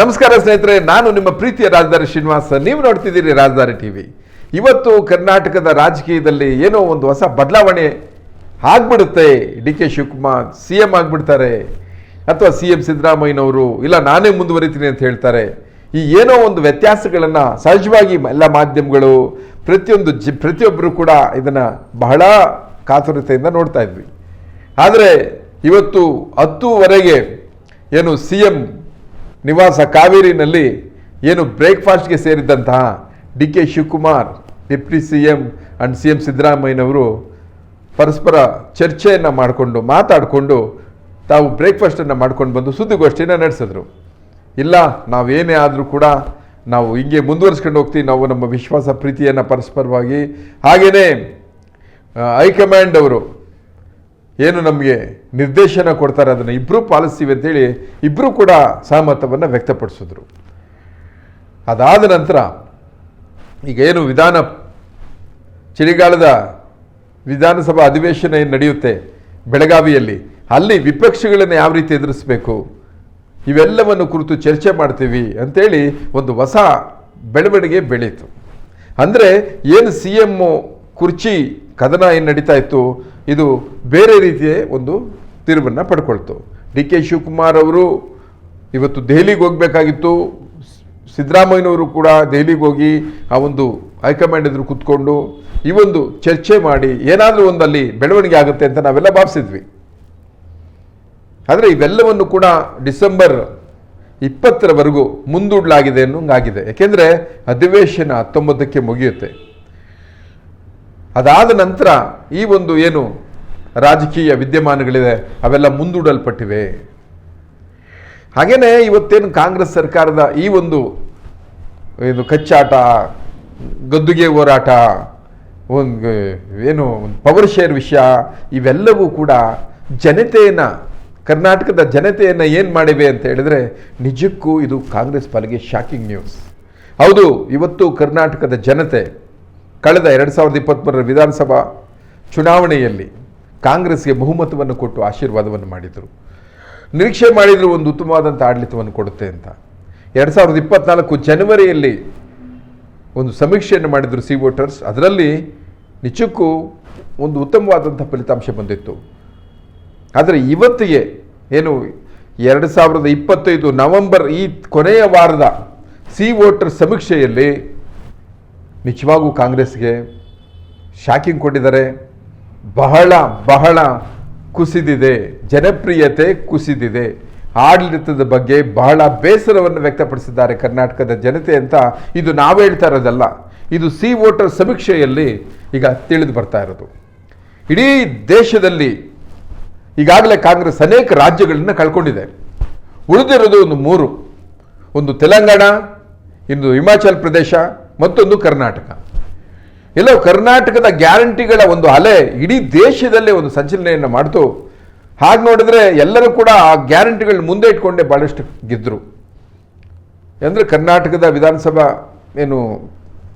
ನಮಸ್ಕಾರ ಸ್ನೇಹಿತರೆ, ನಾನು ನಿಮ್ಮ ಪ್ರೀತಿಯ ರಾಜಧಾನಿ ಶ್ರೀನಿವಾಸ. ನೀವು ನೋಡ್ತಿದ್ದೀರಿ ರಾಜಧಾನಿ ಟಿವಿ ಇವತ್ತು ಕರ್ನಾಟಕದ ರಾಜಕೀಯದಲ್ಲಿ ಏನೋ ಒಂದು ಹೊಸ ಬದಲಾವಣೆ ಆಗ್ಬಿಡುತ್ತೆ. D K Shivakumar C M ಆಗ್ಬಿಡ್ತಾರೆ. ಅಥವಾ ಸಿ ಎಂ ಸಿದ್ದರಾಮಯ್ಯನವರು, ಇಲ್ಲ ನಾನೇ ಮುಂದುವರಿತೀನಿ ಅಂತ ಹೇಳ್ತಾರೆ. ಈ ಏನೋ ಒಂದು ವ್ಯತ್ಯಾಸಗಳನ್ನು ಸಹಜವಾಗಿ ಎಲ್ಲ ಮಾಧ್ಯಮಗಳು, ಪ್ರತಿಯೊಂದು ಜಿ, ಪ್ರತಿಯೊಬ್ಬರು ಕೂಡ ಇದನ್ನು ಬಹಳ ಕಾತುರತೆಯಿಂದ ನೋಡ್ತಾ ಇದ್ವಿ. ಆದರೆ, ಇವತ್ತು ಹತ್ತುವರೆಗೆ ಏನು ಸಿ ಎಂ ನಿವಾಸ ಕಾವೇರಿನಲ್ಲಿ ಏನು ಬ್ರೇಕ್ಫಾಸ್ಟ್ಗೆ ಸೇರಿದ್ದಂತಹ D K Shivakumar, deputy C M and C M ಸಿದ್ದರಾಮಯ್ಯನವರು ಪರಸ್ಪರ ಚರ್ಚೆಯನ್ನು ಮಾಡಿಕೊಂಡು ಮಾತಾಡಿಕೊಂಡು ತಾವು ಬ್ರೇಕ್ಫಾಸ್ಟನ್ನು ಮಾಡ್ಕೊಂಡು ಬಂದು ಸುದ್ದಿಗೋಷ್ಠಿನ ನಡೆಸಿದ್ರು. ಇಲ್ಲ ನಾವೇನೇ ಆದರೂ ಕೂಡ ನಾವು ಹಿಂಗೆ ಮುಂದುವರಿಸ್ಕೊಂಡು ಹೋಗ್ತೀವಿ, ನಾವು ನಮ್ಮ ವಿಶ್ವಾಸ ಪ್ರೀತಿಯನ್ನು ಪರಸ್ಪರವಾಗಿ. ಹಾಗೆಯೇ ಹೈಕಮಾಂಡ್ ಅವರು ಏನು ನಮಗೆ ನಿರ್ದೇಶನ ಕೊಡ್ತಾರೆ ಅದನ್ನು. ಇಬ್ಬರೂ ಪಾಲಿಸ್ತೀವಿ ಅಂತೇಳಿ ಇಬ್ಬರೂ ಕೂಡ ಸಹಮತವನ್ನು ವ್ಯಕ್ತಪಡಿಸಿದ್ರು. ಅದಾದ ನಂತರ ಈಗ ಏನು ವಿಧಾನ, ಚಳಿಗಾಲದ ವಿಧಾನಸಭಾ ಅಧಿವೇಶನ ಏನು ನಡೆಯುತ್ತೆ? ಬೆಳಗಾವಿಯಲ್ಲಿ. ಅಲ್ಲಿ ವಿಪಕ್ಷಗಳನ್ನು ಯಾವ ರೀತಿ ಎದುರಿಸಬೇಕು? ಇವೆಲ್ಲವನ್ನು ಕುರಿತು ಚರ್ಚೆ ಮಾಡ್ತೀವಿ ಅಂತೇಳಿ ಒಂದು ಹೊಸ ಬೆಳವಣಿಗೆ ಬೆಳೀತು. ಅಂದರೆ ಏನು ಸಿ ಎಮ್ಮು ಕುರ್ಚಿ ಕದನ ಏನು ನಡೀತಾ ಇತ್ತು? ಇದು ಬೇರೆ ರೀತಿಯ ಒಂದು ತಿರುವನ್ನು ಪಡ್ಕೊಳ್ತು. ಡಿ ಕೆ ಶಿವಕುಮಾರ್ ಅವರು ಇವತ್ತು ದೆಹಲಿಗೆ ಹೋಗಬೇಕಾಗಿತ್ತು. ಸಿದ್ದರಾಮಯ್ಯನವರು ಕೂಡ ದೆಹಲಿಗೆ ಹೋಗಿ ಆ ಒಂದು ಹೈಕಮಾಂಡ್ ಎದುರು ಕೂತ್ಕೊಂಡು ಈ ಒಂದು ಚರ್ಚೆ ಮಾಡಿ ಏನಾದರೂ ಒಂದಲ್ಲಿ ಬೆಳವಣಿಗೆ ಆಗುತ್ತೆ ಅಂತ ನಾವೆಲ್ಲ ಭಾವಿಸಿದ್ವಿ. ಆದರೆ ಇವೆಲ್ಲವನ್ನು ಕೂಡ ಡಿಸೆಂಬರ್ ಇಪ್ಪತ್ತರವರೆಗೂ ಮುಂದೂಡಲಾಗಿದೆ ಅನ್ನೋಂಗಾಗಿದೆ. ಯಾಕೆಂದರೆ ಅಧಿವೇಶನ ಹತ್ತೊಂಬತ್ತಕ್ಕೆ ಮುಗಿಯುತ್ತೆ. ಅದಾದ ನಂತರ ಈ ಒಂದು ಏನು ರಾಜಕೀಯ ವಿದ್ಯಮಾನಗಳಿದೆ ಅವೆಲ್ಲ ಮುಂದೂಡಲ್ಪಟ್ಟಿವೆ. ಹಾಗೆಯೇ ಇವತ್ತೇನು ಕಾಂಗ್ರೆಸ್ ಸರ್ಕಾರದ ಈ ಒಂದು ಇದು ಕಚ್ಚಾಟ, ಗದ್ದುಗೆ ಹೋರಾಟ, ಒಂದು ಏನು ಒಂದು ಪವರ್ ಶೇರ್ ವಿಷಯ, ಇವೆಲ್ಲವೂ ಕೂಡ ಜನತೆಯನ್ನು, ಕರ್ನಾಟಕದ ಜನತೆಯನ್ನು ಏನು ಮಾಡಿವೆ ಅಂತ ಹೇಳಿದರೆ ನಿಜಕ್ಕೂ ಇದು ಕಾಂಗ್ರೆಸ್ ಪಾಲಿಗೆ ಶಾಕಿಂಗ್ ನ್ಯೂಸ್ ಹೌದು, ಇವತ್ತು ಕರ್ನಾಟಕದ ಜನತೆ, ಕಳೆದ ಎರಡು ಸಾವಿರದ ಇಪ್ಪತ್ತ್ಮೂರರ ವಿಧಾನಸಭಾ ಚುನಾವಣೆಯಲ್ಲಿ ಕಾಂಗ್ರೆಸ್ಗೆ ಬಹುಮತವನ್ನು ಕೊಟ್ಟು ಆಶೀರ್ವಾದವನ್ನು ಮಾಡಿದರು. ನಿರೀಕ್ಷೆ ಮಾಡಿದರು ಒಂದು ಉತ್ತಮವಾದಂಥ ಆಡಳಿತವನ್ನು ಕೊಡುತ್ತೆ ಅಂತ. ಎರಡು ಸಾವಿರದ ಇಪ್ಪತ್ನಾಲ್ಕು ಜನವರಿಯಲ್ಲಿ ಒಂದು ಸಮೀಕ್ಷೆಯನ್ನು ಮಾಡಿದರು ಸಿ ವೋಟರ್ಸ್. ಅದರಲ್ಲಿ ನಿಜಕ್ಕೂ ಒಂದು ಉತ್ತಮವಾದಂಥ ಫಲಿತಾಂಶ ಬಂದಿತ್ತು. ಆದರೆ ಇವತ್ತಿಗೆ ಏನು ಎರಡು ಸಾವಿರದ ಇಪ್ಪತ್ತೈದು ನವೆಂಬರ್ ಈ ಕೊನೆಯ ವಾರದ ಸಿ ವೋಟರ್ ಸಮೀಕ್ಷೆಯಲ್ಲಿ ನಿಜವಾಗೂ ಕಾಂಗ್ರೆಸ್ಗೆ ಶಾಕಿಂಗ್ ಕೊಟ್ಟಿದ್ದಾರೆ. ಬಹಳ ಬಹಳ ಕುಸಿದಿದೆ, ಜನಪ್ರಿಯತೆ ಕುಸಿದಿದೆ. ಆಡಳಿತದ ಬಗ್ಗೆ ಬಹಳ ಬೇಸರವನ್ನು ವ್ಯಕ್ತಪಡಿಸಿದ್ದಾರೆ ಕರ್ನಾಟಕದ ಜನತೆ ಅಂತ ಇದು ನಾವು ಹೇಳ್ತಾ ಇರೋದಲ್ಲ. ಇದು ಸಿ ವೋಟರ್ ಸಮೀಕ್ಷೆಯಲ್ಲಿ ಈಗ ತಿಳಿದು ಬರ್ತಾ ಇರೋದು. ಇಡೀ ದೇಶದಲ್ಲಿ ಈಗಾಗಲೇ ಕಾಂಗ್ರೆಸ್ ಅನೇಕ ರಾಜ್ಯಗಳನ್ನು ಕಳ್ಕೊಂಡಿದೆ. ಉಳಿದಿರೋದು ಒಂದು ಮೂರು. ಒಂದು ತೆಲಂಗಾಣ ಇನ್ನು ಹಿಮಾಚಲ್ ಪ್ರದೇಶ, ಮತ್ತೊಂದು ಕರ್ನಾಟಕ. ಎಲ್ಲೋ ಕರ್ನಾಟಕದ ಗ್ಯಾರಂಟಿಗಳ ಒಂದು ಅಲೆ ಇಡೀ ದೇಶದಲ್ಲೇ ಒಂದು ಸಂಚಲನೆಯನ್ನು ಮಾಡ್ತು. ಹಾಗೆ ನೋಡಿದ್ರೆ ಎಲ್ಲರೂ ಕೂಡ ಆ ಗ್ಯಾರಂಟಿಗಳನ್ನ ಮುಂದೆ ಇಟ್ಕೊಂಡೇ ಭಾಳಷ್ಟು ಗೆದ್ದರು ಅಂದರೆ ಕರ್ನಾಟಕದ ವಿಧಾನಸಭಾ ಏನು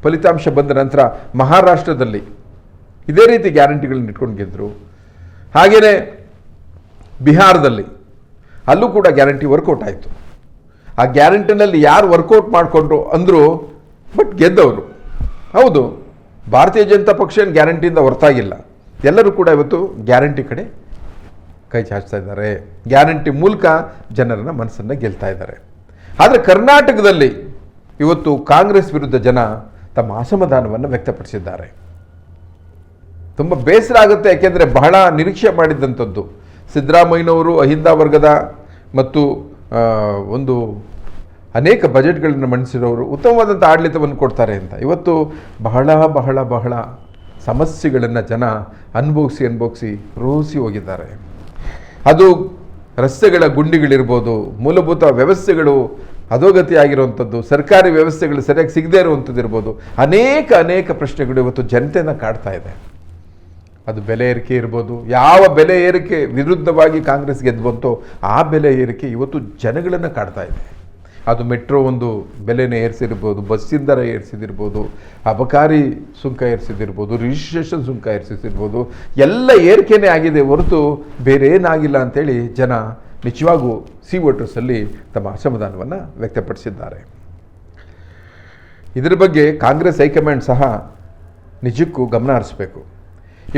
ಫಲಿತಾಂಶ ಬಂದ ನಂತರ ಮಹಾರಾಷ್ಟ್ರದಲ್ಲಿ ಇದೇ ರೀತಿ ಗ್ಯಾರಂಟಿಗಳನ್ನ ಇಟ್ಕೊಂಡು ಗೆದ್ದರು ಹಾಗೆಯೇ ಬಿಹಾರದಲ್ಲಿ ಅಲ್ಲೂ ಕೂಡ ಗ್ಯಾರಂಟಿ ವರ್ಕೌಟ್ ಆಯಿತು. ಆ ಗ್ಯಾರಂಟಿನಲ್ಲಿ ಯಾರು ವರ್ಕೌಟ್ ಮಾಡಿಕೊಂಡ್ರು ಅಂದರು ಬಟ್ ಗೆದ್ದವರು. ಹೌದು. ಭಾರತೀಯ ಜನತಾ ಪಕ್ಷ ಏನು ಗ್ಯಾರಂಟಿಯಿಂದ ಹೊರತಾಗಿಲ್ಲ. ಎಲ್ಲರೂ ಕೂಡ ಇವತ್ತು ಗ್ಯಾರಂಟಿ ಕಡೆ ಕೈ ಚಾಚ್ತಾ ಇದ್ದಾರೆ. ಗ್ಯಾರಂಟಿ ಮೂಲಕ ಜನರನ್ನ ಮನಸ್ಸನ್ನು ಗೆಲ್ತಾ ಇದ್ದಾರೆ. ಆದರೆ ಕರ್ನಾಟಕದಲ್ಲಿ ಇವತ್ತು ಕಾಂಗ್ರೆಸ್ ವಿರುದ್ಧ ಜನ ತಮ್ಮ ಅಸಮಾಧಾನವನ್ನು ವ್ಯಕ್ತಪಡಿಸಿದ್ದಾರೆ. ತುಂಬ ಬೇಸರ ಆಗುತ್ತೆ, ಯಾಕೆಂದರೆ ಬಹಳ ನಿರೀಕ್ಷೆ ಮಾಡಿದ್ದಂಥದ್ದು ಸಿದ್ದರಾಮಯ್ಯನವರು ಅಹಿಂದ ವರ್ಗದ ಮತ್ತು ಒಂದು ಅನೇಕ ಬಜೆಟ್ಗಳನ್ನು ಮಂಡಿಸಿರೋರು ಉತ್ತಮವಾದಂಥ ಆಡಳಿತವನ್ನು ಕೊಡ್ತಾರೆ ಅಂತ. ಇವತ್ತು ಬಹಳ ಬಹಳ ಬಹಳ ಸಮಸ್ಯೆಗಳನ್ನು ಜನ ಅನುಭವಿಸಿ ಅನುಭವಿಸಿ ರೋಸಿ ಹೋಗಿದ್ದಾರೆ. ಅದು ರಸ್ತೆಗಳ ಗುಂಡಿಗಳಿರ್ಬೋದು, ಮೂಲಭೂತ ವ್ಯವಸ್ಥೆಗಳು ಅಧೋಗತಿ ಆಗಿರುವಂಥದ್ದು ಸರ್ಕಾರಿ ವ್ಯವಸ್ಥೆಗಳು ಸರಿಯಾಗಿ ಸಿಗದೇ ಇರುವಂಥದ್ದು ಇರ್ಬೋದು, ಅನೇಕ ಅನೇಕ ಪ್ರಶ್ನೆಗಳು ಇವತ್ತು ಜನತೆಯನ್ನು ಕಾಡ್ತಾ ಇದೆ. ಅದು ಬೆಲೆ ಏರಿಕೆ ಇರ್ಬೋದು, ಯಾವ ಬೆಲೆ ಏರಿಕೆ ವಿರುದ್ಧವಾಗಿ ಕಾಂಗ್ರೆಸ್ ಗೆದ್ದು ಬಂತೋ ಆ ಬೆಲೆ ಏರಿಕೆ ಇವತ್ತು ಜನಗಳನ್ನು ಕಾಡ್ತಾ ಇದೆ. ಅದು ಮೆಟ್ರೋ ಒಂದು ಬೆಲೆನ ಏರಿಸಿರ್ಬೋದು ಬಸ್ಸಿನ ದರ ಏರಿಸಿದಿರ್ಬೋದು, ಅಬಕಾರಿ ಸುಂಕ ಏರಿಸಿದಿರ್ಬೋದು ರಿಜಿಸ್ಟ್ರೇಷನ್ ಸುಂಕ ಏರಿಸಿದಿರ್ಬೋದು, ಎಲ್ಲ ಏರಿಕೆನೇ ಆಗಿದೆ ಹೊರತು ಬೇರೆ ಏನಾಗಿಲ್ಲ ಅಂತೇಳಿ ಜನ ನಿಜವಾಗೂ ಸಿ ವೋಟರ್ಸಲ್ಲಿ ತಮ್ಮ ಅಸಮಾಧಾನವನ್ನು ವ್ಯಕ್ತಪಡಿಸಿದ್ದಾರೆ. ಇದರ ಬಗ್ಗೆ ಕಾಂಗ್ರೆಸ್ ಹೈಕಮಾಂಡ್ ಸಹ ನಿಜಕ್ಕೂ ಗಮನ ಹರಿಸಬೇಕು.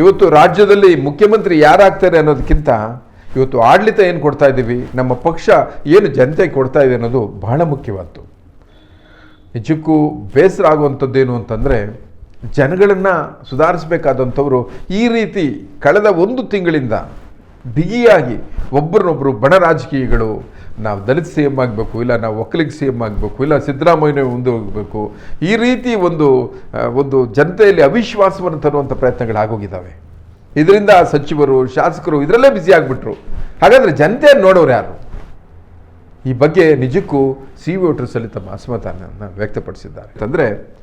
ಇವತ್ತು ರಾಜ್ಯದಲ್ಲಿ ಮುಖ್ಯಮಂತ್ರಿ ಯಾರಾಗ್ತಾರೆ ಅನ್ನೋದಕ್ಕಿಂತ ಇವತ್ತು ಆಡಳಿತ ಏನು ಕೊಡ್ತಾ ಇದ್ದೀವಿ ನಮ್ಮ ಪಕ್ಷ ಏನು ಜನತೆಗೆ ಕೊಡ್ತಾ ಇದೆ ಅನ್ನೋದು ಬಹಳ ಮುಖ್ಯವಾದ್ದು. ನಿಜಕ್ಕೂ ಬೇಸರ ಆಗುವಂಥದ್ದೇನು ಅಂತಂದರೆ, ಜನಗಳನ್ನು ಸುಧಾರಿಸಬೇಕಾದಂಥವರು ಈ ರೀತಿ ಕಳೆದ ಒಂದು ತಿಂಗಳಿಂದ ಬಿಗಿಯಾಗಿ ಒಬ್ಬರನ್ನೊಬ್ಬರು ಬಣ ರಾಜಕೀಯಗಳು, ನಾವು ದಲಿತ ಸಿ ಎಂ ಆಗಬೇಕು, ಇಲ್ಲ ನಾವು ಒಕ್ಕಲಿಗೆ ಸಿ ಎಂ ಆಗಬೇಕು, ಇಲ್ಲ ಸಿದ್ದರಾಮಯ್ಯ ಮುಂದೆ ಹೋಗಬೇಕು, ಈ ರೀತಿ ಒಂದು ಒಂದು ಜನತೆಯಲ್ಲಿ ಅವಿಶ್ವಾಸವನ್ನು ತರುವಂಥ ಪ್ರಯತ್ನಗಳು ಆಗೋಗಿದ್ದಾವೆ ಇದರಿಂದ ಸಚಿವರು, ಶಾಸಕರು ಇದರಲ್ಲೇ ಬ್ಯುಸಿ ಆಗಿಬಿಟ್ರು. ಹಾಗಾದರೆ ಜನತೆ ನೋಡೋರು ಯಾರು? ಈ ಬಗ್ಗೆ ನಿಜಕ್ಕೂ ಸಿ ವೋಟರ್ಸಲ್ಲಿ ತಮ್ಮ ಅಸಮಾಧಾನವನ್ನು ವ್ಯಕ್ತಪಡಿಸಿದ್ದಾರೆ. ಅಂತಂದರೆ,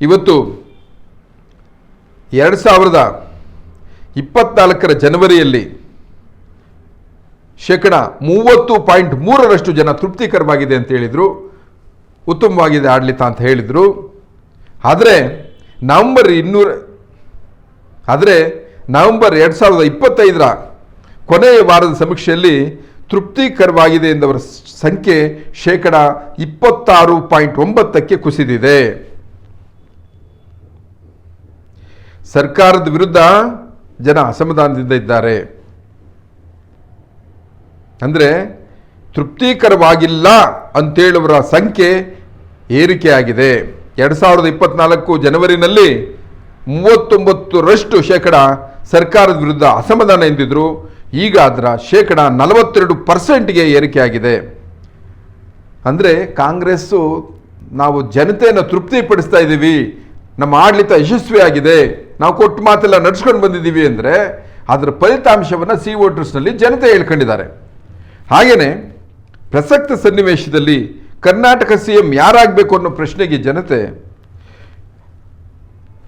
ಇವತ್ತು ಎರಡು ಸಾವಿರದ ಇಪ್ಪತ್ನಾಲ್ಕರ ಜನವರಿಯಲ್ಲಿ ಶೇಕಡ ಮೂವತ್ತು ಪಾಯಿಂಟ್ ಮೂರರಷ್ಟು ಜನ ತೃಪ್ತಿಕರವಾಗಿದೆ ಅಂತ ಹೇಳಿದರು. ಉತ್ತಮವಾಗಿದೆ ಆಡಳಿತ ಅಂತ ಹೇಳಿದರು. ಆದರೆ, ನವಂಬರ್ ಇನ್ನೂರ ಆದರೆ ನವೆಂಬರ್ ಎರಡು ಸಾವಿರದ ಇಪ್ಪತ್ತೈದರ ಕೊನೆಯ ವಾರದ ಸಮೀಕ್ಷೆಯಲ್ಲಿ ತೃಪ್ತಿಕರವಾಗಿದೆ ಎಂದವರ ಸಂಖ್ಯೆ ಶೇಕಡ ಇಪ್ಪತ್ತಾರು ಪಾಯಿಂಟ್ ಒಂಬತ್ತಕ್ಕೆ ಕುಸಿದಿದೆ. ಸರ್ಕಾರದ ವಿರುದ್ಧ ಜನ ಅಸಮಾಧಾನದಿಂದ ಇದ್ದಾರೆ. ಅಂದರೆ ತೃಪ್ತಿಕರವಾಗಿಲ್ಲ ಅಂತೇಳುವರ ಸಂಖ್ಯೆ ಏರಿಕೆಯಾಗಿದೆ. ಎರಡು ಸಾವಿರದ ಇಪ್ಪತ್ತ್ನಾಲ್ಕು ಜನವರಿನಲ್ಲಿ ಮೂವತ್ತೊಂಬತ್ತರಷ್ಟು ಶೇಕಡ ಸರ್ಕಾರದ ವಿರುದ್ಧ ಅಸಮಾಧಾನ ಎಂದಿದ್ರು, ಈಗ ಅದರ ಶೇಕಡ ನಲವತ್ತೆರಡು ಪರ್ಸೆಂಟ್ಗೆ ಏರಿಕೆಯಾಗಿದೆ. ಅಂದರೆ ಕಾಂಗ್ರೆಸ್ಸು ನಾವು ಜನತೆಯನ್ನು ತೃಪ್ತಿಪಡಿಸ್ತಾ ಇದ್ದೀವಿ, ನಮ್ಮ ಆಡಳಿತ ಯಶಸ್ವಿಯಾಗಿದೆ, ನಾವು ಕೊಟ್ಟು ಮಾತೆಲ್ಲ ನಡೆಸ್ಕೊಂಡು ಬಂದಿದ್ದೀವಿ ಅಂದರೆ ಅದರ ಫಲಿತಾಂಶವನ್ನು ಸಿ ವೋಟರ್ಸ್ನಲ್ಲಿ ಜನತೆ ಹೇಳ್ಕೊಂಡಿದ್ದಾರೆ. ಹಾಗೆಯೇ ಪ್ರಸಕ್ತ ಸನ್ನಿವೇಶದಲ್ಲಿ ಕರ್ನಾಟಕ ಸಿ ಎಂ ಯಾರಾಗಬೇಕು ಅನ್ನೋ ಪ್ರಶ್ನೆಗೆ ಜನತೆ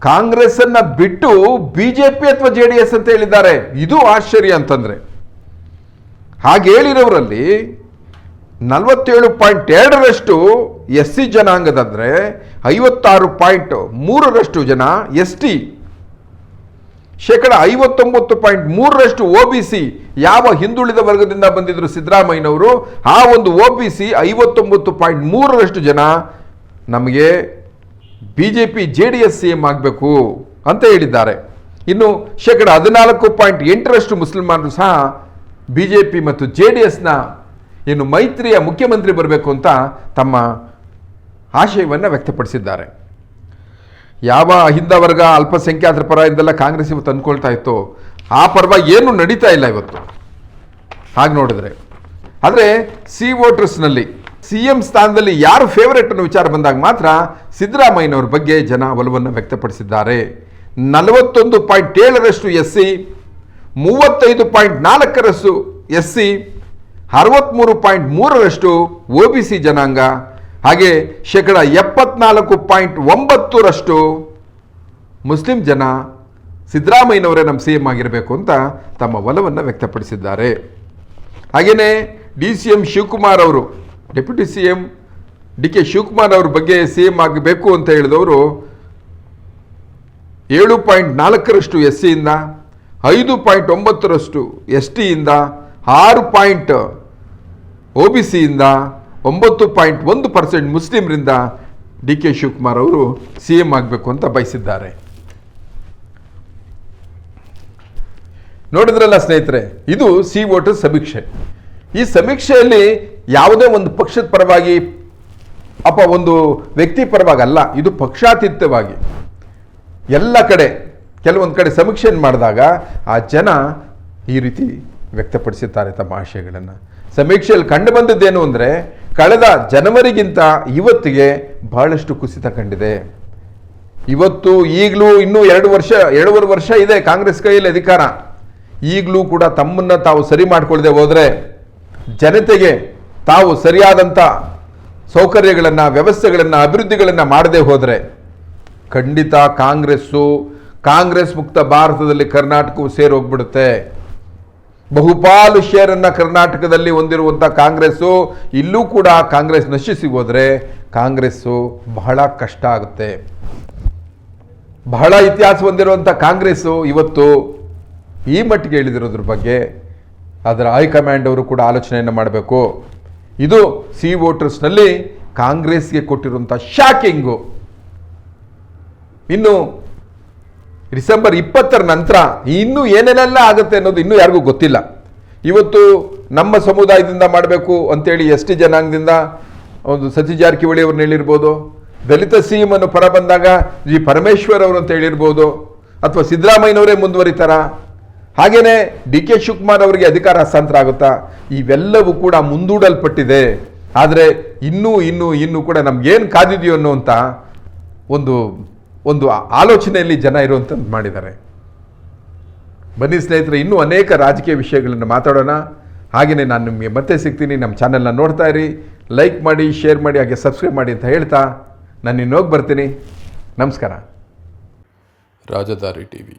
ಕಾಂಗ್ರೆಸ್ಸನ್ನ ಬಿಟ್ಟು ಬಿಜೆಪಿ ಅಥವಾ ಜೆ ಡಿ ಎಸ್ ಅಂತ ಹೇಳಿದ್ದಾರೆ. ಇದು ಆಶ್ಚರ್ಯ ಅಂತಂದ್ರೆ. ಹಾಗೆ ಹೇಳಿರೋರಲ್ಲಿ ನಲವತ್ತೇಳು ಪಾಯಿಂಟ್ ಎರಡರಷ್ಟು ಎಸ್ ಸಿ ಜನಾಂಗದಂದರೆ ಐವತ್ತಾರು ಪಾಯಿಂಟ್ ಮೂರರಷ್ಟು ಜನ ಎಸ್ ಟಿ ಶೇಕಡ ಐವತ್ತೊಂಬತ್ತು ಪಾಯಿಂಟ್ ಮೂರರಷ್ಟು ಒ ಬಿ ಸಿ. ಯಾವ ಹಿಂದುಳಿದ ವರ್ಗದಿಂದ ಬಂದಿದ್ರು ಸಿದ್ದರಾಮಯ್ಯನವರು, ಆ ಒಂದು ಒ ಬಿ ಸಿ ಐವತ್ತೊಂಬತ್ತು ಪಾಯಿಂಟ್ ಮೂರರಷ್ಟು ಜನ ನಮಗೆ B J P J D S C M ಆಗಬೇಕು ಅಂತ ಹೇಳಿದ್ದಾರೆ. ಇನ್ನು ಶೇಕಡ ಹದಿನಾಲ್ಕು ಪಾಯಿಂಟ್ ಎಂಟರಷ್ಟು ಮುಸಲ್ಮಾನರು ಸಹ ಬಿ ಜೆ ಪಿ ಮತ್ತು ಜೆ ಡಿ ಎಸ್ನ ಇನ್ನು ಮೈತ್ರಿಯ ಮುಖ್ಯಮಂತ್ರಿ ಬರಬೇಕು ಅಂತ ತಮ್ಮ ಆಶಯವನ್ನು ವ್ಯಕ್ತಪಡಿಸಿದ್ದಾರೆ. ಯಾವ ಅಹಿಂದ ವರ್ಗ ಅಲ್ಪಸಂಖ್ಯಾತರ ಪರ ಇಂದೆಲ್ಲ ಕಾಂಗ್ರೆಸ್ ಇವತ್ತು ಅಂದ್ಕೊಳ್ತಾ ಇತ್ತು, ಆ ಪರ್ವ ಏನು ನಡೀತಾ ಇಲ್ಲ ಇವತ್ತು. ಹಾಗೆ ನೋಡಿದ್ರೆ. ಆದರೆ ಸಿ ವೋಟರ್ಸ್ನಲ್ಲಿ ಸಿ ಎಂ ಸ್ಥಾನದಲ್ಲಿ ಯಾರು ಫೇವರೇಟ್ ಅನ್ನೋ ವಿಚಾರ ಬಂದಾಗ ಮಾತ್ರ ಸಿದ್ದರಾಮಯ್ಯನವ್ರ ಬಗ್ಗೆ ಜನ ಒಲವನ್ನು ವ್ಯಕ್ತಪಡಿಸಿದ್ದಾರೆ. ನಲವತ್ತೊಂದು ಪಾಯಿಂಟ್ ಏಳರಷ್ಟು ಎಸ್ ಸಿ, ಮೂವತ್ತೈದು ಪಾಯಿಂಟ್ ನಾಲ್ಕರಷ್ಟು ಎಸ್ ಸಿ ಅರವತ್ತ್ಮೂರು ಪಾಯಿಂಟ್ ಮೂರರಷ್ಟು ಒ ಬಿ ಸಿ ಜನಾಂಗ, ಹಾಗೆ ಶೇಕಡ ಎಪ್ಪತ್ನಾಲ್ಕು ಪಾಯಿಂಟ್ ಒಂಬತ್ತರಷ್ಟು ಮುಸ್ಲಿಂ ಜನ ಸಿದ್ದರಾಮಯ್ಯನವರೇ ನಮ್ಮ ಸಿ ಎಂ ಆಗಿರಬೇಕು ಅಂತ ತಮ್ಮ ಒಲವನ್ನು ವ್ಯಕ್ತಪಡಿಸಿದ್ದಾರೆ. ಹಾಗೆಯೇ ಡಿ ಸಿ ಎಂ ಶಿವಕುಮಾರ್ ಅವರು deputy C M D K Shivakumar ಅವ್ರ ಬಗ್ಗೆ ಸಿ ಎಂ ಆಗಬೇಕು ಅಂತ ಹೇಳಿದವರು ಏಳು ಪಾಯಿಂಟ್ ನಾಲ್ಕರಷ್ಟು ಎಸ್ ಸಿಯಿಂದ ಐದು ಪಾಯಿಂಟ್ ಒಂಬತ್ತರಷ್ಟು ಎಸ್ ಟಿಯಿಂದ ಆರು ಪಾಯಿಂಟ್ ಒ ಬಿ ಸಿಯಿಂದ, ಒಂಬತ್ತು ಪಾಯಿಂಟ್ ಒಂದು ಪರ್ಸೆಂಟ್ ಮುಸ್ಲಿಮರಿಂದ ಡಿ ಕೆ ಶಿವಕುಮಾರ್ ಅವರು ಸಿ ಎಂ ಆಗಬೇಕು ಅಂತ ಬಯಸಿದ್ದಾರೆ. ನೋಡಿದ್ರಲ್ಲ ಸ್ನೇಹಿತರೆ, ಇದು ಸಿ ವೋಟರ್ ಸಮೀಕ್ಷೆ. ಈ ಸಮೀಕ್ಷೆಯಲ್ಲಿ ಯಾವುದೇ ಒಂದು ಪಕ್ಷದ ಪರವಾಗಿ ಅಪ್ಪ ಒಂದು ವ್ಯಕ್ತಿ ಪರವಾಗಿ ಅಲ್ಲ, ಇದು ಪಕ್ಷಾತೀತವಾಗಿ. ಎಲ್ಲ ಕಡೆ, ಕೆಲವೊಂದು ಕಡೆ ಸಮೀಕ್ಷೆಯನ್ನು ಮಾಡಿದಾಗ ಆ ಜನ ಈ ರೀತಿ ವ್ಯಕ್ತಪಡಿಸುತ್ತಾರೆ ತಮ್ಮ ಆಶಯಗಳನ್ನು. ಸಮೀಕ್ಷೆಯಲ್ಲಿ ಕಂಡು ಬಂದದ್ದೇನು ಅಂದರೆ, ಕಳೆದ ಜನವರಿಗಿಂತ ಇವತ್ತಿಗೆ ಬಹಳಷ್ಟು ಕುಸಿತ ಕಂಡಿದೆ. ಇವತ್ತು ಈಗಲೂ ಇನ್ನೂ ಎರಡು ವರ್ಷ, ಎರಡೂವರೆ ವರ್ಷ ಇದೆ ಕಾಂಗ್ರೆಸ್ ಕೈಯಲ್ಲಿ ಅಧಿಕಾರ. ಈಗಲೂ ಕೂಡ ತಮ್ಮನ್ನು ತಾವು ಸರಿ ಮಾಡಿಕೊಳ್ಳದೆ ಹೋದರೆ ಜನತೆಗೆ ತಾವು ಸರಿಯಾದಂಥ ಸೌಕರ್ಯಗಳನ್ನು, ವ್ಯವಸ್ಥೆಗಳನ್ನು, ಅಭಿವೃದ್ಧಿಗಳನ್ನು ಮಾಡದೇ ಹೋದರೆ ಖಂಡಿತ ಕಾಂಗ್ರೆಸ್ಸು, ಕಾಂಗ್ರೆಸ್ ಮುಕ್ತ ಭಾರತದಲ್ಲಿ ಕರ್ನಾಟಕವು ಸೇರೋಗ್ಬಿಡುತ್ತೆ. ಬಹುಪಾಲು ಶೇರನ್ನು ಕರ್ನಾಟಕದಲ್ಲಿ ಹೊಂದಿರುವಂಥ ಕಾಂಗ್ರೆಸ್ಸು, ಇಲ್ಲೂ ಕೂಡ ಕಾಂಗ್ರೆಸ್ ನಶಿಸಿ ಹೋದರೆ ಕಾಂಗ್ರೆಸ್ಸು ಬಹಳ ಕಷ್ಟ ಆಗುತ್ತೆ. ಬಹಳ ಇತಿಹಾಸ ಹೊಂದಿರುವಂಥ ಕಾಂಗ್ರೆಸ್ಸು ಇವತ್ತು ಈ ಮಟ್ಟಿಗೆ ಇಳಿದಿರೋದ್ರ ಬಗ್ಗೆ ಅದರ ಹೈಕಮಾಂಡ್ ಅವರು ಕೂಡ ಆಲೋಚನೆಯನ್ನು ಮಾಡಬೇಕು. ಇದು ಸಿ ವೋಟರ್ಸ್ನಲ್ಲಿ ಕಾಂಗ್ರೆಸ್ಗೆ ಕೊಟ್ಟಿರುವಂಥ ಶಾಕಿಂಗು. ಇನ್ನು ಡಿಸೆಂಬರ್ ಇಪ್ಪತ್ತರ ನಂತರ ಇನ್ನೂ ಏನೇನೆಲ್ಲ ಆಗುತ್ತೆ ಅನ್ನೋದು ಇನ್ನೂ ಯಾರಿಗೂ ಗೊತ್ತಿಲ್ಲ. ಇವತ್ತು ನಮ್ಮ ಸಮುದಾಯದಿಂದ ಮಾಡಬೇಕು ಅಂತೇಳಿ ಎಸ್ ಟಿ ಜನಾಂಗದಿಂದ ಒಂದು ಸತೀಶ್ ಜಾರಕಿಹೊಳಿ ಅವ್ರನ್ನ ಹೇಳಿರ್ಬೋದು, ದಲಿತ ಸಿ ಎಂ ಅನ್ನು ಪರ ಬಂದಾಗ ಜಿ ಪರಮೇಶ್ವರ್ ಅವರು ಅಂತ ಹೇಳಿರ್ಬೋದು, ಅಥವಾ ಸಿದ್ದರಾಮಯ್ಯನವರೇ ಮುಂದುವರಿತಾರ? ಹಾಗೇನೆ ಡಿ ಕೆ ಶಿವಕುಮಾರ್ ಅವರಿಗೆ ಅಧಿಕಾರ ಹಸ್ತಾಂತರ ಆಗುತ್ತಾ? ಇವೆಲ್ಲವೂ ಕೂಡ ಮುಂದೂಡಲ್ಪಟ್ಟಿದೆ. ಆದರೆ ಇನ್ನೂ ಇನ್ನೂ ಇನ್ನೂ ಕೂಡ ನಮ್ಗೇನು ಕಾದಿದೆಯೋ ಅನ್ನುವಂತ ಒಂದು ಒಂದು ಆಲೋಚನೆಯಲ್ಲಿ ಜನ ಇರುವಂಥದ್ದು ಮಾಡಿದ್ದಾರೆ. ಬನ್ನಿ ಸ್ನೇಹಿತರೆ, ಇನ್ನೂ ಅನೇಕ ರಾಜಕೀಯ ವಿಷಯಗಳನ್ನು ಮಾತಾಡೋಣ. ಹಾಗೆಯೇ ನಾನು ನಿಮಗೆ ಮತ್ತೆ ಸಿಗ್ತೀನಿ. ನಮ್ಮ ಚಾನೆಲ್ನ ನೋಡ್ತಾ ಇರಿ. ಲೈಕ್ ಮಾಡಿ, ಶೇರ್ ಮಾಡಿ, ಹಾಗೆ ಸಬ್ಸ್ಕ್ರೈಬ್ ಮಾಡಿ ಅಂತ ಹೇಳ್ತಾ ನಾನು ಇನ್ನೋಗಿ ಬರ್ತೀನಿ. ನಮಸ್ಕಾರ. ರಾಜಧಾರಿ ಟಿವಿ